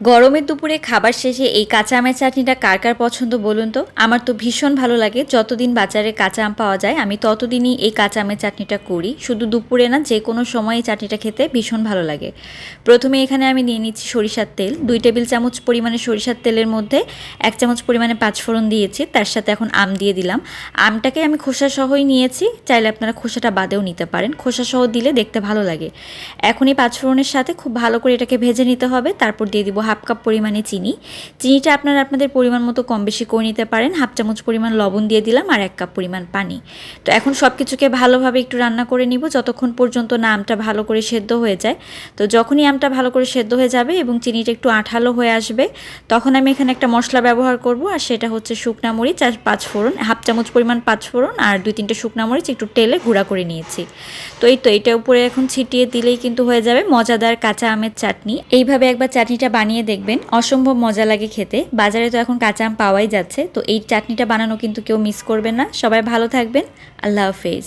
গরমের দুপুরে খাবার শেষে এই কাঁচা আমের চাটনিটা কার কার পছন্দ বলুন তো? আমার তো ভীষণ ভালো লাগে। যতদিন বাজারে কাঁচা আম পাওয়া যায়, আমি ততদিনই এই কাঁচা আমের চাটনিটা করি। শুধু দুপুরে না, যে কোনো সময় এই চাটনিটা খেতে ভীষণ ভালো লাগে। প্রথমে এখানে আমি নিয়ে নিচ্ছি সরিষার তেল। দুই টেবিল চামচ পরিমাণে সরিষার তেলের মধ্যে এক চামচ পরিমাণে পাঁচফোড়ন দিয়েছি। তার সাথে এখন আম দিয়ে দিলাম। আমটাকে আমি খোসা সহই নিয়েছি। চাইলে আপনারা খোসাটা বাদেও নিতে পারেন। খোসা সহ দিলে দেখতে ভালো লাগে। এখন এই পাঁচফোড়নের সাথে খুব ভালো করে এটাকে ভেজে নিতে হবে। তারপর দিয়ে দিব হাফ কাপ পরিমাণে চিনি। চিনিটা আপনারা আপনাদের পরিমাণ মতো কম বেশি করে নিতে পারেন। হাফ চামচ পরিমাণ লবণ দিয়ে দিলাম আর এক কাপ পরিমাণ পানি। তো এখন সব কিছুকে ভালোভাবে একটু রান্না করে নিব। যতক্ষণ পর্যন্ত না আমটা ভালো করে সেদ্ধ হয়ে যায়। তো যখনই আমটা ভালো করে সেদ্ধ হয়ে যাবে এবং চিনিটা একটু আঠালো হয়ে আসবে, তখন আমি এখানে একটা মশলা ব্যবহার করব আর সেটা হচ্ছে শুকনা মরিচ আর পাঁচ ফোড়ন। হাফ চামচ পরিমাণ পাঁচ ফোড়ন আর দুই তিনটে শুকনা মরিচ একটু তেলে গুঁড়া করে নিয়েছি। তো এই তো, এটা উপরে এখন ছিটিয়ে দিলেই কিন্তু হয়ে যাবে। মজাদার কাঁচা আমের চাটনি। এইভাবে একবার চাটনিটা বানিয়ে দেখবেন। অসম্ভব মজা লাগে খেতে। বাজারে তো এখন কাঁচা আম পাওয়াই যাচ্ছে। তো এই চাটনিটা বানানো কিন্তু কেউ মিস করবেন না। সবাই ভালো থাকবেন। আল্লাহ হাফেজ।